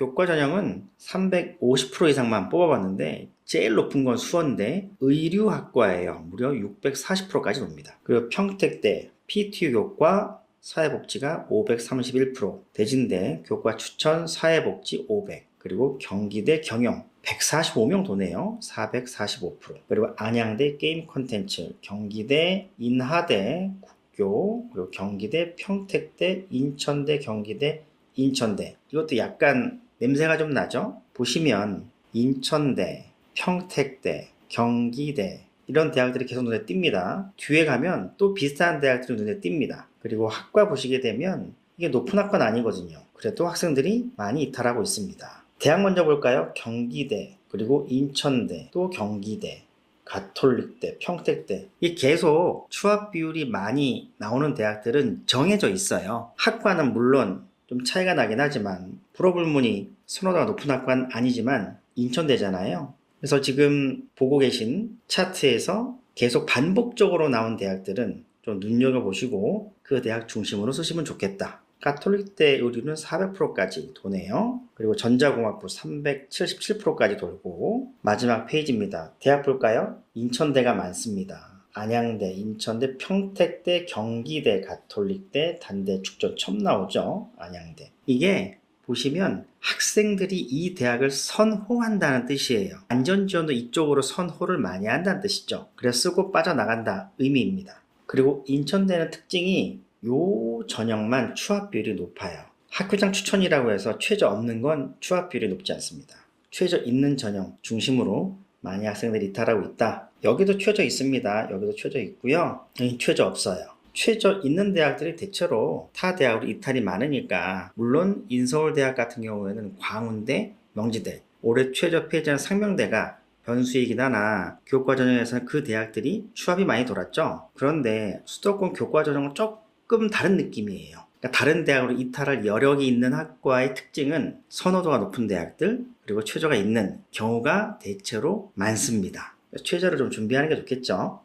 교과 전형은 350% 이상만 뽑아봤는데 제일 높은 건 수원대 의류학과예요. 무려 640%까지 놉니다. 그리고 평택대 PTU 교과 사회복지가 531%, 대진대 교과 추천 사회복지 500, 그리고 경기대 경영 145명 도네요. 445%. 그리고 안양대 게임 콘텐츠, 경기대 인하대 국교, 그리고 경기대 평택대 인천대 경기대 인천대. 이것도 약간 냄새가 좀 나죠? 보시면 인천대, 평택대, 경기대 이런 대학들이 계속 눈에 띕니다. 뒤에 가면 또 비슷한 대학들이 눈에 띕니다. 그리고 학과 보시게 되면 이게 높은 학과는 아니거든요. 그래도 학생들이 많이 이탈하고 있습니다. 대학 먼저 볼까요? 경기대, 그리고 인천대, 또 경기대, 가톨릭대, 평택대. 이 계속 추합 비율이 많이 나오는 대학들은 정해져 있어요. 학과는 물론 좀 차이가 나긴 하지만 불허불문이 선호도가 높은 학과는 아니지만 인천대잖아요. 그래서 지금 보고 계신 차트에서 계속 반복적으로 나온 대학들은 좀 눈여겨보시고 그 대학 중심으로 쓰시면 좋겠다. 가톨릭대 의류는 400%까지 도네요. 그리고 전자공학부 377%까지 돌고 마지막 페이지입니다. 대학 볼까요? 인천대가 많습니다. 안양대, 인천대, 평택대, 경기대, 가톨릭대, 단대, 축전 처음 나오죠. 안양대. 이게 보시면 학생들이 이 대학을 선호한다는 뜻이에요. 안전지원도 이쪽으로 선호를 많이 한다는 뜻이죠. 그래서 쓰고 빠져나간다 의미입니다. 그리고 인천대는 특징이 요 전형만 추합 비율이 높아요. 학교장 추천이라고 해서 최저 없는 건 추합 비율이 높지 않습니다. 최저 있는 전형 중심으로 많이 학생들이 이탈하고 있다. 여기도 최저 있습니다. 여기도 최저 있고요. 여기 최저 없어요. 최저 있는 대학들이 대체로 타 대학으로 이탈이 많으니까 물론 인서울 대학 같은 경우에는 광운대, 명지대 올해 최저 폐지한 상명대가 변수이긴 하나 교과 전형에서는 그 대학들이 추합이 많이 돌았죠. 그런데 수도권 교과 전형은 조금 다른 느낌이에요. 그러니까 다른 대학으로 이탈할 여력이 있는 학과의 특징은 선호도가 높은 대학들 그리고 최저가 있는 경우가 대체로 많습니다. 최저를 좀 준비하는 게 좋겠죠.